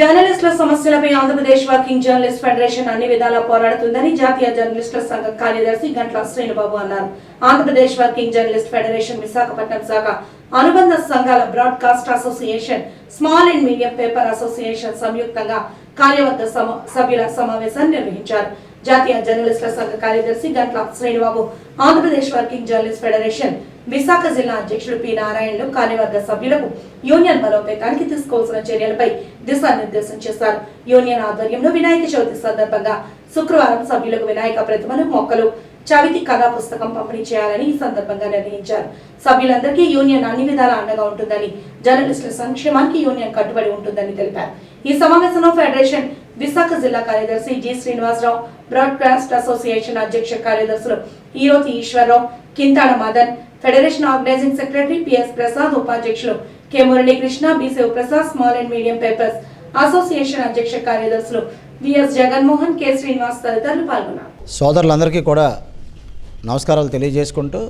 జర్నలిస్టుల సమస్యలపై Andhra Pradesh working journalist federation అన్ని విధాలా పోరాడుతుందని జాతీయ జర్నలిస్టుల సంఘ కార్యదర్శి గంట్ల శ్రీనుబాబు అన్నారు. Andhra Pradesh working journalist federation Visakhapatnam శాఖ అనుబంధ సంఘాల broadcast association small and medium paper association సంయుక్తంగా కార్యవర్గ సభ్యుల సమావేశాన్ని నిర్వహించారు. జాతీయ జర్నలిస్టుల సంఘ కార్యదర్శి Gantla Srinibabu Andhra Pradesh working journalist federation Visakha జిల్లా అధ్యక్షుడు పి నారాయణలు కార్యవర్గ సభ్యులకు యూనియన్ బలోపేతానికి తీసుకోవాల్సిన చర్యలపై దిశానిర్దేశం చేశారు. యూనియన్ ఆధ్వర్యంలో వినాయక చవితి సందర్భంగా శుక్రవారం సభ్యులకు వినాయక ప్రతిమలు మొక్కలు చవితి కథా పుస్తకం పంపిణీ చేయాలని ఈ సందర్భంగా నిర్ణయించారు. సభ్యులందరికీ యూనియన్ అన్ని విధాలా అండగా ఉంటుందని జర్నలిస్టుల సంక్షేమానికి యూనియన్ కట్టుబడి ఉంటుందని తెలిపారు. ఈ సమావేశంలో ఫెడరేషన్ విశాఖ జిల్లా కార్యదర్శి జి శ్రీనివాసరావు బ్రాడ్కాస్ట్ అసోసియేషన్ అధ్యక్ష కార్యదర్శులు ఈరోజు Eswararao Kinthada Madan federation organising secretary PS Prasad ఉపాధ్యక్షులు K Muralikrishna B Sivaprasad small and medium papers association అధ్యక్ష కార్యదర్శులు విఎస్ జగన్మోహన్ కె శ్రీనివాస్ తదితరులు పాల్గొన్నారు. సోదరులందరికీ కూడా నమస్కారాలు తెలియజేసుకుంటూ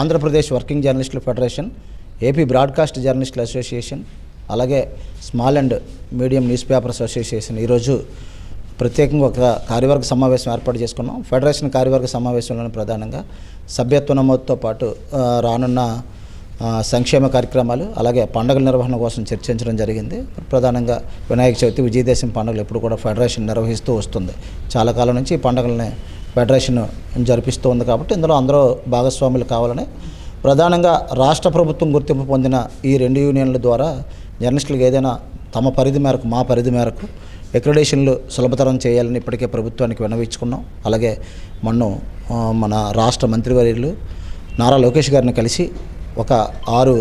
ఆంధ్రప్రదేశ్ వర్కింగ్ జర్నలిస్టుల ఫెడరేషన్ ఏపీ బ్రాడ్కాస్ట్ జర్నలిస్టుల అసోసియేషన్ అలాగే small and medium newspapers association ఈరోజు ప్రత్యేకంగా ఒక కార్యవర్గ సమావేశం ఏర్పాటు చేసుకున్నాం. ఫెడరేషన్ కార్యవర్గ సమావేశంలోని ప్రధానంగా సభ్యత్వ నమోదుతో పాటు రానున్న సంక్షేమ కార్యక్రమాలు అలాగే పండుగల నిర్వహణ కోసం చర్చించడం జరిగింది. ప్రధానంగా వినాయక చవితి విజయదేశం పండుగలు ఎప్పుడు కూడా ఫెడరేషన్ నిర్వహిస్తూ వస్తుంది. చాలా కాలం నుంచి ఈ పండుగలని ఫెడరేషన్ జరిపిస్తూ ఉంది కాబట్టి ఇందులో అందరూ భాగస్వాములు కావాలని ప్రధానంగా రాష్ట్ర ప్రభుత్వం గుర్తింపు పొందిన ఈ రెండు యూనియన్ల ద్వారా జర్నలిస్టులకు ఏదైనా తమ పరిధి మేరకు మా పరిధి మేరకు అక్రిడేషన్లు సులభతరం చేయాలని ఇప్పటికే ప్రభుత్వానికి విన్నవించుకున్నాం. అలాగే మొన్న మన రాష్ట్ర మంత్రివర్యులు నారా లోకేష్ గారిని కలిసి ఒక ఆరు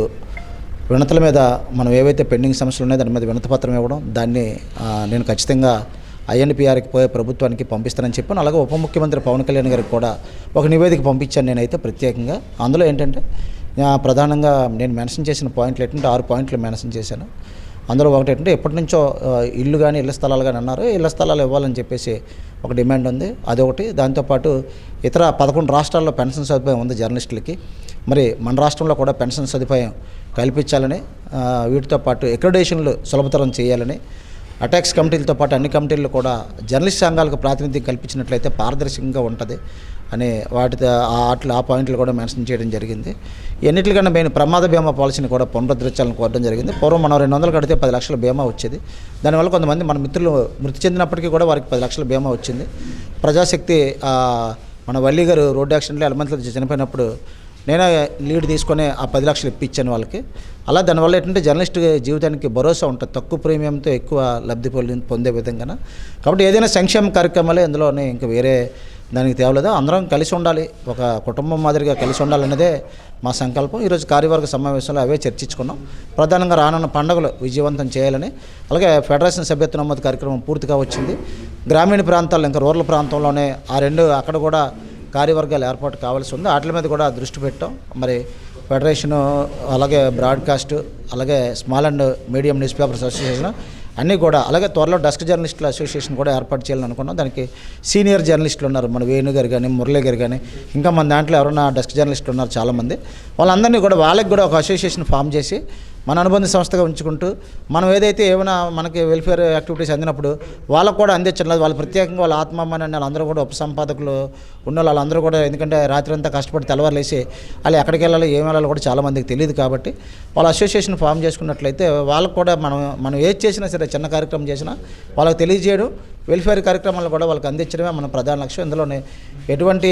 వినతుల మీద మనం ఏవైతే పెండింగ్ సమస్యలు ఉన్నాయో దాని మీద వినతపత్రం ఇవ్వడం దాన్ని నేను ఖచ్చితంగా ఐఎన్పిఆర్కి పోయే ప్రభుత్వానికి పంపిస్తానని చెప్పాను. అలాగే ఉప ముఖ్యమంత్రి పవన్ కళ్యాణ్ గారికి కూడా ఒక నివేదిక పంపించాను నేనైతే ప్రత్యేకంగా. అందులో ఏంటంటే ప్రధానంగా నేను మెన్షన్ చేసిన పాయింట్లు ఏంటంటే ఆరు పాయింట్లు మెన్షన్ చేశాను. అందులో ఒకటి ఏంటంటే ఎప్పటి నుంచో ఇల్లు కానీ ఇళ్ళ స్థలాలు కానీ అన్నారు. ఇళ్ళ స్థలాలు ఇవ్వాలని చెప్పేసి ఒక డిమాండ్ ఉంది. అదొకటి. దాంతోపాటు ఇతర పదకొండు రాష్ట్రాల్లో పెన్షన్ సదుపాయం ఉంది జర్నలిస్టులకి. మరి మన రాష్ట్రంలో కూడా పెన్షన్ సదుపాయం కల్పించాలని వీటితో పాటు ఎక్రిడేషన్లు సులభతరం చేయాలని అటాక్స్ కమిటీలతో పాటు అన్ని కమిటీలు కూడా జర్నలిస్ట్ సంఘాలకు ప్రాతినిధ్యం కల్పించినట్లయితే పారదర్శకంగా ఉంటుంది అని వాటి ఆ ఆటలు ఆ పాయింట్లు కూడా మెన్షన్ చేయడం జరిగింది. ఎన్నిటికన్నా మెయిన్ ప్రమాద బీమా పాలసీని కూడా పునరుద్ధరించాలని కోరడం జరిగింది. పూర్వం మనం రెండు వందలు కడితే పది లక్షల బీమా వచ్చేది. దానివల్ల కొంతమంది మన మిత్రులు మృతి చెందినప్పటికీ కూడా వారికి పది లక్షల బీమా వచ్చింది. ప్రజాశక్తి మన వల్లి గారు రోడ్డు యాక్సిడెంట్లో ఎలమంతలో చనిపోయినప్పుడు నేనే లీడ్ తీసుకొని ఆ పది లక్షలు ఇప్పించాను వాళ్ళకి. అలా దానివల్ల ఏంటంటే జర్నలిస్ట్ జీవితానికి భరోసా ఉంటుంది. తక్కువ ప్రీమియంతో ఎక్కువ లబ్ధి పొంది పొందే విధంగా కాబట్టి ఏదైనా సంక్షేమ కార్యక్రమాలే ఇందులోనే ఇంకా వేరే దానికి తేవలేదు. అందరం కలిసి ఉండాలి. ఒక కుటుంబం మాదిరిగా కలిసి ఉండాలన్నదే మా సంకల్పం. ఈరోజు కార్యవర్గ సమావేశంలో అవే చర్చించుకున్నాం. ప్రధానంగా రానున్న పండుగలు విజయవంతం చేయాలని. అలాగే ఫెడరేషన్ సభ్యత్వ నమోదు కార్యక్రమం పూర్తిగా వచ్చింది. గ్రామీణ ప్రాంతాల్లో ఇంకా రూరల్ ప్రాంతంలోనే ఆ రెండు అక్కడ కూడా కార్యవర్గాలు ఏర్పాటు కావాల్సి ఉంది. వాటి మీద కూడా దృష్టి పెట్టాం. మరి ఫెడరేషను అలాగే బ్రాడ్కాస్ట్ అలాగే small and medium newspapers association అన్నీ కూడా అలాగే త్వరలో డెస్క్ జర్నలిస్టుల అసోసియేషన్ కూడా ఏర్పాటు చేయాలని అనుకున్నాం. దానికి సీనియర్ జర్నలిస్టులు ఉన్నారు. మన వేణు గారు కానీ మురళి గారు కానీ ఇంకా మన దాంట్లో ఎవరైనా డెస్క్ జర్నలిస్టులు ఉన్నారు చాలామంది. వాళ్ళందరినీ కూడా వాళ్ళకి కూడా ఒక అసోసియేషన్ ఫామ్ చేసి మన అనుబంధ సంస్థగా ఉంచుకుంటూ మనం ఏదైతే ఏమైనా మనకి వెల్ఫేర్ యాక్టివిటీస్ అందినప్పుడు వాళ్ళకు కూడా అందించడం వాళ్ళు ప్రత్యేకంగా వాళ్ళ ఆత్మమ్మని వాళ్ళందరూ కూడా ఉపసంపాదకులు ఉన్న వాళ్ళందరూ కూడా ఎందుకంటే రాత్రి అంతా కష్టపడి తెల్లవారులేసి వాళ్ళు ఎక్కడికి వెళ్ళాలో ఏం వెళ్ళాలో కూడా చాలామందికి తెలియదు కాబట్టి వాళ్ళ అసోసియేషన్ ఫామ్ చేసుకున్నట్లయితే వాళ్ళకు కూడా మనం మనం ఏది చేసినా సరే చిన్న కార్యక్రమం చేసినా వాళ్ళకి తెలియజేయడం వెల్ఫేర్ కార్యక్రమాలు కూడా వాళ్ళకి అందించడమే మన ప్రధాన లక్ష్యం. ఇందులోనే ఎటువంటి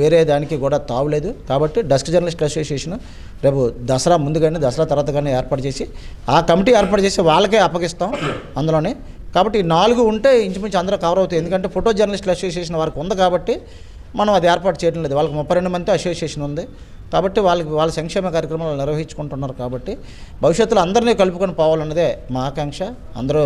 వేరే దానికి కూడా తావులేదు కాబట్టి డస్క్ జర్నలిస్ట్ అసోసియేషన్ రేపు దసరా ముందు కానీ దసరా తర్వాత కానీ ఏర్పాటు చేసి ఆ కమిటీ ఏర్పాటు చేసి వాళ్ళకే అప్పగిస్తాం అందులోనే. కాబట్టి నాలుగు ఉంటే ఇంచుమించు అందరూ కవర్ అవుతాయి. ఎందుకంటే ఫోటో జర్నలిస్టుల అసోసియేషన్ వారికి ఉంది కాబట్టి మనం అది ఏర్పాటు చేయడం లేదు. వాళ్ళకి ముప్పై రెండు మంది అసోసియేషన్ ఉంది. కాబట్టి వాళ్ళకి వాళ్ళ సంక్షేమ కార్యక్రమాలు నిర్వహించుకుంటున్నారు కాబట్టి భవిష్యత్తులో అందరినీ కలుపుకొని పోవాలన్నదే మా ఆకాంక్ష. అందరూ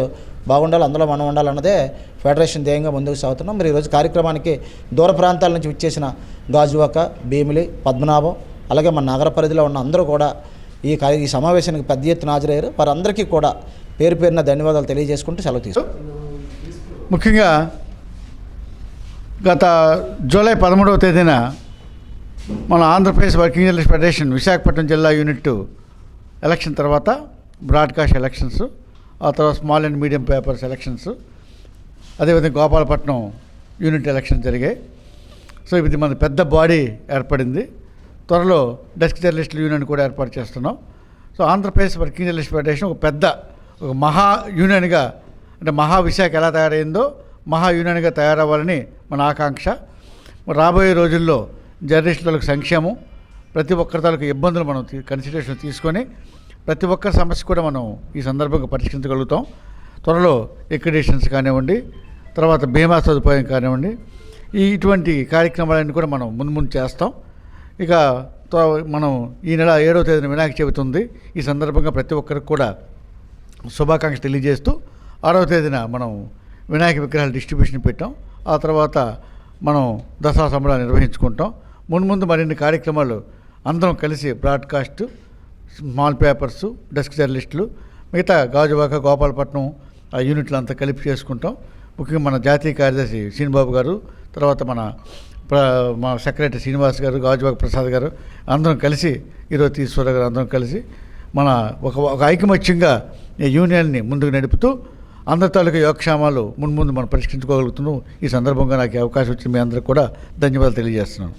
బాగుండాలి అందులో మనం ఉండాలన్నదే ఫెడరేషన్ ధ్యేయంగా ముందుకు సాగుతున్నాం. మరి ఈరోజు కార్యక్రమానికి దూర ప్రాంతాల నుంచి విచ్చేసిన గాజువాక భీమిలి పద్మనాభం అలాగే మన నగర పరిధిలో ఉన్న అందరూ కూడా ఈ కార్య ఈ సమావేశానికి పెద్ద ఎత్తున హాజరయ్యారు. వారందరికీ కూడా పేరు పేరున ధన్యవాదాలు తెలియజేసుకుంటూ సెలవు తీసుకు ముఖ్యంగా గత జూలై పదమూడవ తేదీన మన Andhra Pradesh working journalist federation Visakhapatnam జిల్లా యూనిట్ ఎలక్షన్ తర్వాత బ్రాడ్కాస్ట్ ఎలక్షన్స్ ఆ తర్వాత small and medium papers elections అదేవిధంగా గోపాలపట్నం యూనిట్ ఎలక్షన్ జరిగాయి. సో ఇది మన పెద్ద బాడీ ఏర్పడింది. త్వరలో డెస్క్ జర్నలిస్టుల యూనియన్ కూడా ఏర్పాటు చేస్తున్నాం. So Andhra Pradesh working journalist federation ఒక పెద్ద ఒక మహా యూనియన్గా అంటే మహా విశాఖ ఎలా తయారైందో మహా యూనియన్గా తయారవ్వాలని మన ఆకాంక్ష. రాబోయే రోజుల్లో జర్నలిస్టులకు సంక్షేమం ప్రతి ఒక్కరి తాలూకు ఇబ్బందులు మనం కన్సిడరేషన్ తీసుకొని ప్రతి ఒక్కరి సమస్య కూడా మనం ఈ సందర్భంగా పరిష్కరించగలుగుతాం. త్వరలో ఎక్రిడేషన్స్ కానివ్వండి తర్వాత బీమా సదుపాయం కానివ్వండి ఈ ఇటువంటి కార్యక్రమాలన్నీ కూడా మనం ముందు ముందు చేస్తాం. ఇక మనం ఈ నెల ఏడవ తేదీన వినాయక చవితి ఉంది. ఈ సందర్భంగా ప్రతి ఒక్కరికి కూడా శుభాకాంక్ష తెలియజేస్తూ ఆరవ తేదీన మనం వినాయక విగ్రహాల డిస్ట్రిబ్యూషన్ పెట్టాం. ఆ తర్వాత మనం దసరా సంబరాలు నిర్వహించుకుంటాం. ముందు ముందు మరిన్ని కార్యక్రమాలు అందరం కలిసి బ్రాడ్కాస్ట్ స్మాల్ పేపర్స్ డెస్క్ జర్నలిస్టులు మిగతా గాజువాక గోపాలపట్నం ఆ యూనిట్లు అంతా కలిపి చేసుకుంటాం. ముఖ్యంగా మన జాతీయ కార్యదర్శి శ్రీనిబాబు గారు తర్వాత మన మా సెక్రటరీ శ్రీనివాస్ గారు గాజువాక ప్రసాద్ గారు అందరం కలిసి ఈరోజు ఈశ్వర గారు అందరం కలిసి మన ఒక ఒక ఐకమత్యంగా ఈ యూనియన్ని ముందుకు నడుపుతూ అందరి తాలూకా యోగక్షేమాలు ముందు మనం పరిష్కరించుకోగలుగుతున్నాం. ఈ సందర్భంగా నాకు అవకాశం వచ్చింది మీ అందరికి కూడా ధన్యవాదాలు తెలియజేస్తున్నాను.